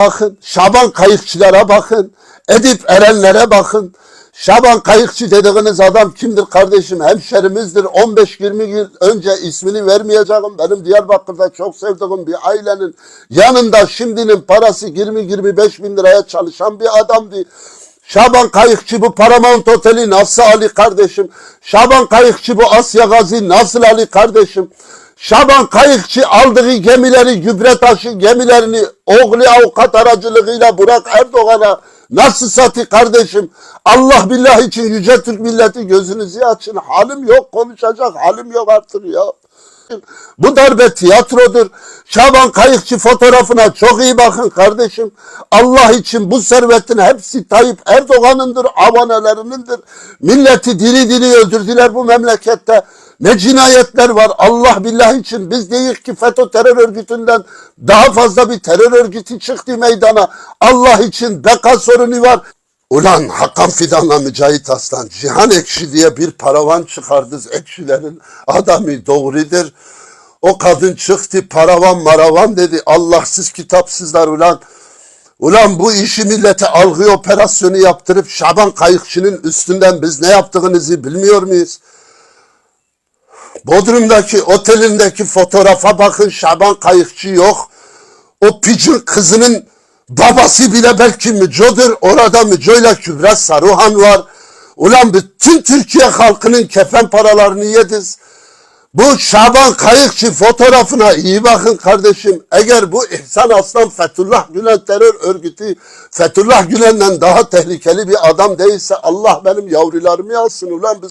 bakın. Şaban kayıkçılara bakın. Edip Erenlere bakın. Şaban Kayıkçı dediğiniz adam kimdir kardeşim? Hemşerimizdir. 15-20 yıl önce ismini vermeyeceğim. Benim Diyarbakır'da çok sevdiğim bir ailenin yanında şimdinin parası 20-25 bin liraya çalışan bir adamdı. Şaban Kayıkçı bu Paramount Oteli nasıl Ali kardeşim? Şaban Kayıkçı bu Asya Gazi nasıl Ali kardeşim? Şaban Kayıkçı aldığı gemileri, gübre taşı gemilerini oğlu avukat aracılığıyla Burak Erdoğan'a nasıl satı kardeşim? Allah billah için yüce Türk milleti gözünüzü açın. Halim yok konuşacak halim yok artık ya. Bu darbe tiyatrodur. Şaban Kayıkçı fotoğrafına çok iyi bakın kardeşim. Allah için bu servetin hepsi Tayyip Erdoğan'ındır, avanelerinindir. Milleti diri diri öldürdüler bu memlekette. Ne cinayetler var Allah billah için. Biz değil ki FETÖ terör örgütünden daha fazla bir terör örgütü çıktı meydana. Allah için beka sorunu var. Ulan Hakan Fidan'la Mücahit Aslan Cihan Ekşi diye bir paravan çıkardınız. Ekşilerin adamı doğrudur. O kadın çıktı paravan maravan dedi. Allahsız kitapsızlar ulan. Ulan bu işi millete algı operasyonu yaptırıp Şaban Kayıkçı'nın üstünden biz ne yaptığınızı bilmiyor muyuz? Bodrum'daki otelindeki fotoğrafa bakın Şaban Kayıkçı yok. O picin kızının babası bile belki Müco'dur. Orada Müco ile Kübra Saruhan var. Ulan bütün Türkiye halkının kefen paralarını yediz. Bu Şaban Kayıkçı fotoğrafına iyi bakın kardeşim. Eğer bu İhsan Aslan Fethullah Gülen terör örgütü Fethullah Gülen'den daha tehlikeli bir adam değilse Allah benim yavrularımı alsın ulan biz